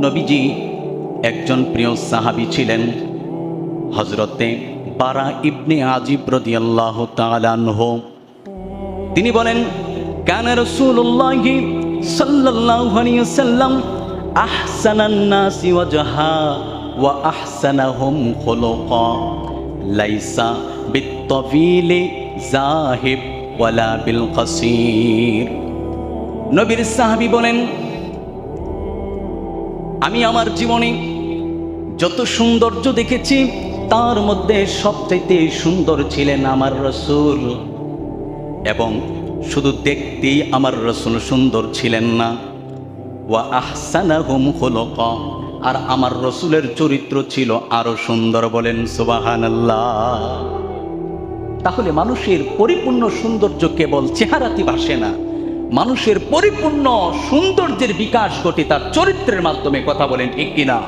নবীজি একজন প্রিয় সাহাবী ছিলেন হজরতে বারা ইবনে আজিব রদিয়াল্লাহ তালানহ তিনি বলেন, কান রসুল্লাহ সাল্লাম বিল নবীর সাহাবী বলেন আমি আমার জীবনে যত সৌন্দর্য দেখেছি, তার মধ্যে সবচাইতে সুন্দর ছিলেন আমার রসুল। এবং শুধু দেখতেই আমার রসুল সুন্দর ছিলেন না। ওয়া আহসানা হুম আর আমার রসুলের চরিত্র ছিল আরও সুন্দর বলেন সুবাহান তাহলে মানুষের পরিপূর্ণ সৌন্দর্য কেবল চেহারাতি ভাসে না মানুষের পরিপূর্ণ সৌন্দর্যের বিকাশ ঘটে তার চরিত্রের মাধ্যমে কথা বলেন ঠিক কিনা?